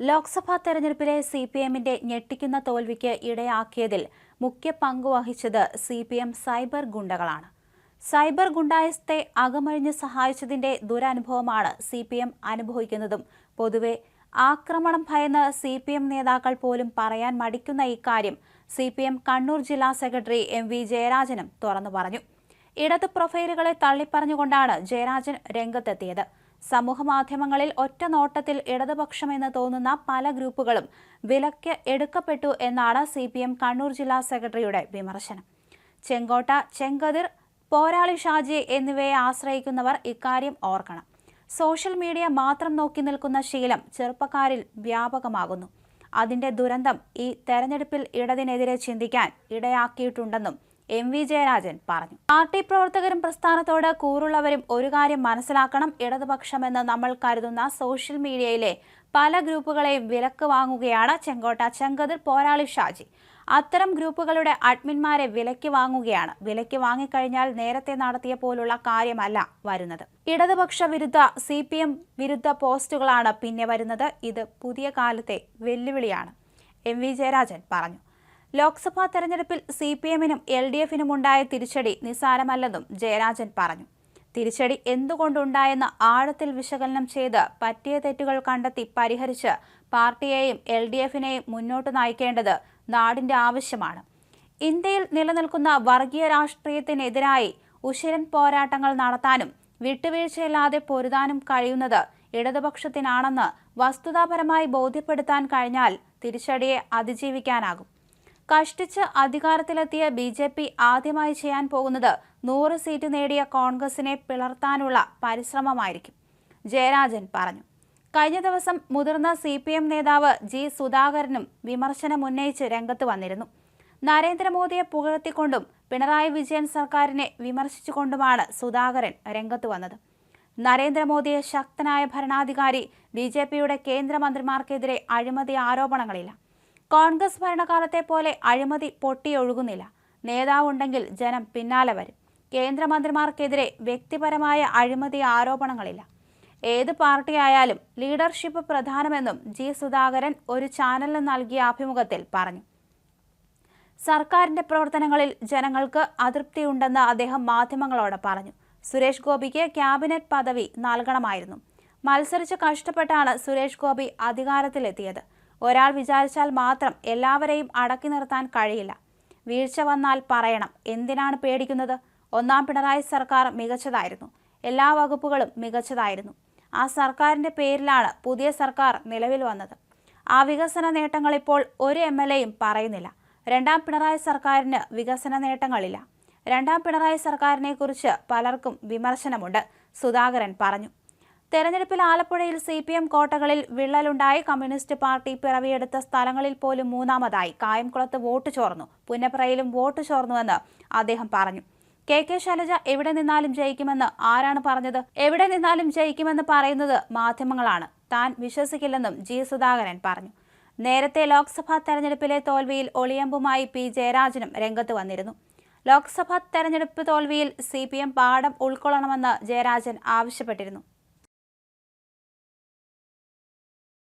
ലോക്സഭാ തെരഞ്ഞെടുപ്പിലെ C P എമ്മിന്റെ ഞെട്ടിക്കുന്ന തോൽവിക്ക് ഇടയാക്കിയതിൽ മുഖ്യ പങ്കുവഹിച്ചത് സി പി എം സൈബർ ഗുണ്ടകളാണ്. സൈബർ ഗുണ്ടായസത്തെ അകമഴിഞ്ഞ് സഹായിച്ചതിന്റെ ദുരനുഭവമാണ് സി പി എം അനുഭവിക്കുന്നതും. പൊതുവെ ആക്രമണം ഭയന്ന് സി പി എം നേതാക്കൾ പോലും പറയാൻ മടിക്കുന്ന ഇക്കാര്യം സി പി എം കണ്ണൂർ ജില്ലാ സെക്രട്ടറി എം വി ജയരാജനും തുറന്നു പറഞ്ഞു. ഇടത് പ്രൊഫൈലുകളെ തള്ളിപ്പറഞ്ഞുകൊണ്ടാണ് ജയരാജൻ രംഗത്തെത്തിയത്. സമൂഹമാധ്യമങ്ങളിൽ ഒറ്റ നോട്ടത്തിൽ ഇടതുപക്ഷമെന്ന് തോന്നുന്ന പല ഗ്രൂപ്പുകളും വിലക്ക് എടുക്കപ്പെട്ടു എന്നാണ് സി പി എം കണ്ണൂർ ജില്ലാ സെക്രട്ടറിയുടെ വിമർശനം. ചെങ്കോട്ട ചെങ്കതിർ പോരാളി ഷാജി എന്നിവയെ ആശ്രയിക്കുന്നവർ ഇക്കാര്യം ഓർക്കണം. സോഷ്യൽ മീഡിയ മാത്രം നോക്കി നിൽക്കുന്ന ശീലം ചെറുപ്പക്കാരിൽ വ്യാപകമാകുന്നു. അതിന്റെ ദുരന്തം ഈ തെരഞ്ഞെടുപ്പിൽ ഇടതിനെതിരെ ചിന്തിക്കാൻ ഇടയാക്കിയിട്ടുണ്ടെന്നും എം വി ജയരാജൻ പറഞ്ഞു. പാർട്ടി പ്രവർത്തകരും പ്രസ്ഥാനത്തോട് കൂറുള്ളവരും ഒരു കാര്യം മനസ്സിലാക്കണം ഇടതുപക്ഷമെന്ന് നമ്മൾ കരുതുന്ന സോഷ്യൽ മീഡിയയിലെ പല ഗ്രൂപ്പുകളെയും വിലക്ക് വാങ്ങുകയാണ് ചെങ്കോട്ട ചെങ്കതിർ പോരാളി ഷാജി. അത്തരം ഗ്രൂപ്പുകളുടെ അഡ്മിന്മാരെ വിലയ്ക്ക് വാങ്ങുകയാണ്. വിലയ്ക്ക് വാങ്ങിക്കഴിഞ്ഞാൽ നേരത്തെ നടത്തിയ പോലുള്ള കാര്യമല്ല വരുന്നത്. ഇടതുപക്ഷ വിരുദ്ധ സി പി എം വിരുദ്ധ പോസ്റ്റുകളാണ് പിന്നെ വരുന്നത്. ഇത് പുതിയ കാലത്തെ വെല്ലുവിളിയാണ്. എം വി ജയരാജൻ പറഞ്ഞു. ലോക്സഭാ തെരഞ്ഞെടുപ്പിൽ സി പി എമ്മിനും എൽ ഡി എഫിനും ഉണ്ടായ തിരിച്ചടി നിസ്സാരമല്ലെന്നും ജയരാജൻ പറഞ്ഞു. തിരിച്ചടി എന്തുകൊണ്ടുണ്ടായെന്ന് ആഴത്തിൽ വിശകലനം ചെയ്ത് പറ്റിയ തെറ്റുകൾ കണ്ടെത്തി പരിഹരിച്ച് പാർട്ടിയെയും എൽ ഡി എഫിനെയും മുന്നോട്ട് നയിക്കേണ്ടത് നാടിന്റെ ആവശ്യമാണ്. ഇന്ത്യയിൽ നിലനിൽക്കുന്ന വർഗീയ രാഷ്ട്രീയത്തിനെതിരായി ഉശിരൻ പോരാട്ടങ്ങൾ നടത്താനും വിട്ടുവീഴ്ചയില്ലാതെ പൊരുതാനും കഴിയുന്നത് ഇടതുപക്ഷത്തിനാണെന്ന് വസ്തുതാപരമായി ബോധ്യപ്പെടുത്താൻ കഴിഞ്ഞാൽ തിരിച്ചടിയെ അതിജീവിക്കാനാകും. കഷ്ടിച്ച് അധികാരത്തിലെത്തിയ ബി ജെ പി ആദ്യമായി ചെയ്യാൻ പോകുന്നത് നൂറ് സീറ്റ് നേടിയ കോൺഗ്രസിനെ പിളർത്താനുള്ള പരിശ്രമമായിരിക്കും. ജയരാജൻ പറഞ്ഞു. കഴിഞ്ഞ ദിവസം മുതിർന്ന സി പി എം നേതാവ് ജി സുധാകരനും വിമർശനം ഉന്നയിച്ച് രംഗത്ത് വന്നിരുന്നു. നരേന്ദ്രമോദിയെ പുകഴ്ത്തിക്കൊണ്ടും പിണറായി വിജയൻ സർക്കാരിനെ വിമർശിച്ചുകൊണ്ടുമാണ് സുധാകരൻ രംഗത്ത് വന്നത്. നരേന്ദ്രമോദിയെ ശക്തനായ ഭരണാധികാരി ബി ജെ പിയുടെ കേന്ദ്രമന്ത്രിമാർക്കെതിരെ അഴിമതി ആരോപണങ്ങളില്ല. കോൺഗ്രസ് ഭരണകാലത്തെ പോലെ അഴിമതി പൊട്ടിയൊഴുകുന്നില്ല. നേതാവുണ്ടെങ്കിൽ ജനം പിന്നാലെ വരും. കേന്ദ്രമന്ത്രിമാർക്കെതിരെ വ്യക്തിപരമായ അഴിമതി ആരോപണങ്ങളില്ല. ഏത് പാർട്ടിയായാലും ലീഡർഷിപ്പ് പ്രധാനമെന്നും ജി സുധാകരൻ ഒരു ചാനലിന് നൽകിയ അഭിമുഖത്തിൽ പറഞ്ഞു. സർക്കാരിന്റെ പ്രവർത്തനങ്ങളിൽ ജനങ്ങൾക്ക് അതൃപ്തിയുണ്ടെന്ന് അദ്ദേഹം മാധ്യമങ്ങളോട് പറഞ്ഞു. സുരേഷ് ഗോപിക്ക് ക്യാബിനറ്റ് പദവി നൽകണമായിരുന്നു. മത്സരിച്ച് കഷ്ടപ്പെട്ടാണ് സുരേഷ് ഗോപി അധികാരത്തിലെത്തിയത്. ഒരാൾ വിചാരിച്ചാൽ മാത്രം എല്ലാവരെയും അടക്കി നിർത്താൻ കഴിയില്ല. വീഴ്ച വന്നാൽ പറയണം. എന്തിനാണ് പേടിക്കുന്നത്? ഒന്നാം പിണറായി സർക്കാർ മികച്ചതായിരുന്നു. എല്ലാ വകുപ്പുകളും മികച്ചതായിരുന്നു. ആ സർക്കാരിന്റെ പേരിലാണ് പുതിയ സർക്കാർ നിലവിൽ വന്നത്. ആ വികസന നേട്ടങ്ങൾ ഇപ്പോൾ ഒരു എം എൽ എയും പറയുന്നില്ല. രണ്ടാം പിണറായി സർക്കാരിന് വികസന നേട്ടങ്ങളില്ല. രണ്ടാം പിണറായി സർക്കാരിനെക്കുറിച്ച് പലർക്കും വിമർശനമുണ്ട്. സുധാകരൻ പറഞ്ഞു. തെരഞ്ഞെടുപ്പിൽ ആലപ്പുഴയിൽ സി പി എം കോട്ടകളിൽ വിള്ളലുണ്ടായി. കമ്മ്യൂണിസ്റ്റ് പാർട്ടി പിറവിയെടുത്ത സ്ഥലങ്ങളിൽ പോലും മൂന്നാമതായി. കായംകുളത്ത് വോട്ട് ചോർന്നു. പുന്നപ്രയിലും വോട്ട് ചോർന്നുവെന്ന് അദ്ദേഹം പറഞ്ഞു. കെ കെ ശൈലജ എവിടെ നിന്നാലും ജയിക്കുമെന്ന് ആരാണ് പറഞ്ഞത്? എവിടെ നിന്നാലും ജയിക്കുമെന്ന് പറയുന്നത് മാധ്യമങ്ങളാണ്. താൻ വിശ്വസിക്കില്ലെന്നും ജി സുധാകരൻ പറഞ്ഞു. നേരത്തെ ലോക്സഭാ തെരഞ്ഞെടുപ്പിലെ തോൽവിയിൽ ഒളിയമ്പുമായി പി ജയരാജനും രംഗത്ത് വന്നിരുന്നു. ലോക്സഭാ തെരഞ്ഞെടുപ്പ് തോൽവിയിൽ സി പി എം പാഠം ഉൾക്കൊള്ളണമെന്ന് ജയരാജൻ ആവശ്യപ്പെട്ടിരുന്നു.